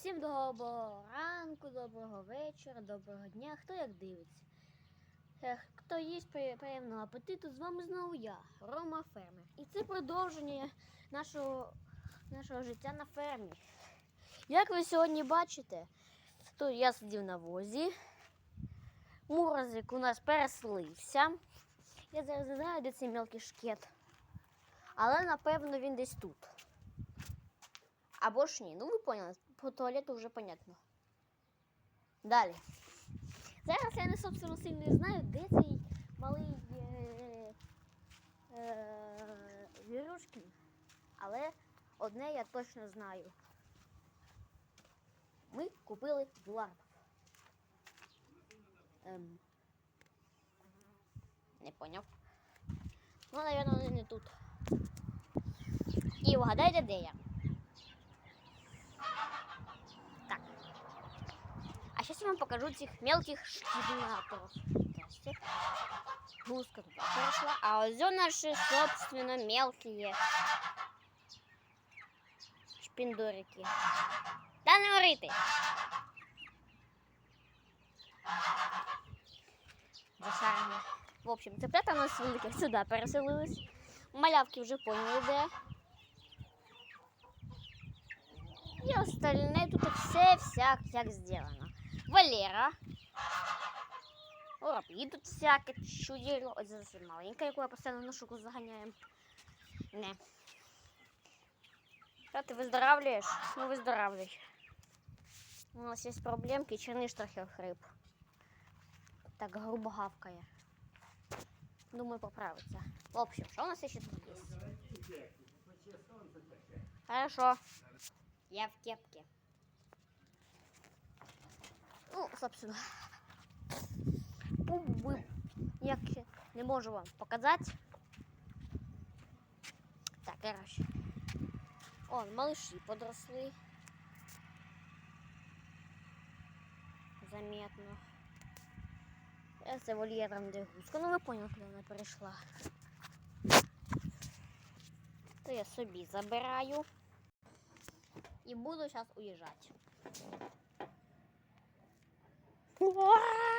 Всім доброго ранку, доброго вечора, доброго дня. Хто як дивиться? Хто їсть приємного апетиту, з вами знову я, Рома Фермер. І це продовження нашого, нашого життя на фермі. Як ви сьогодні бачите, тут я сидів на возі. Мурзик у нас переселився. Я зараз знаю, де цей мелкий шкет. Але напевно він десь тут. Або ж ні. Ну ви поняли, по туалету вже понятно. Далі. Зараз я не собственно сильно знаю, де цей малий е. Але одне я точно знаю. Ми купили бларб. Ем, не поняв. Ну, наверное, не тут. І вгадайте, де я. Я вам покажу цих мелких шкиднаторов. Здрасте. Гуска туда прошла. А вот здесь наши, собственно, мелкие шпиндорики. Да не орите. Зашарені. В общем, цеплята у нас великих сюди переселились. Малявки вже поняли, де. І остальне тут все всяк як сделано. Валера. Воробьи тут всяке чуділо. Ось зовсім маленька, яку я постійно на шуку заганяємо. Не. Що ти виздоравлюєш? Ну виздоравлюй. У нас є проблемки, черниш трохи хрип. Так грубо гавкає. Думаю, поправиться. В общем, що у нас ще тут є? Хорошо. Я в кепке. Ну, собственно. Пуби. Я ще не можу вам показати. Так, короче. О, малыши подросли. Заметно. Я це вольєром де гуска. Ну ви поняли, коли вона перейшла. То я собі забираю. І буду сейчас. Ура!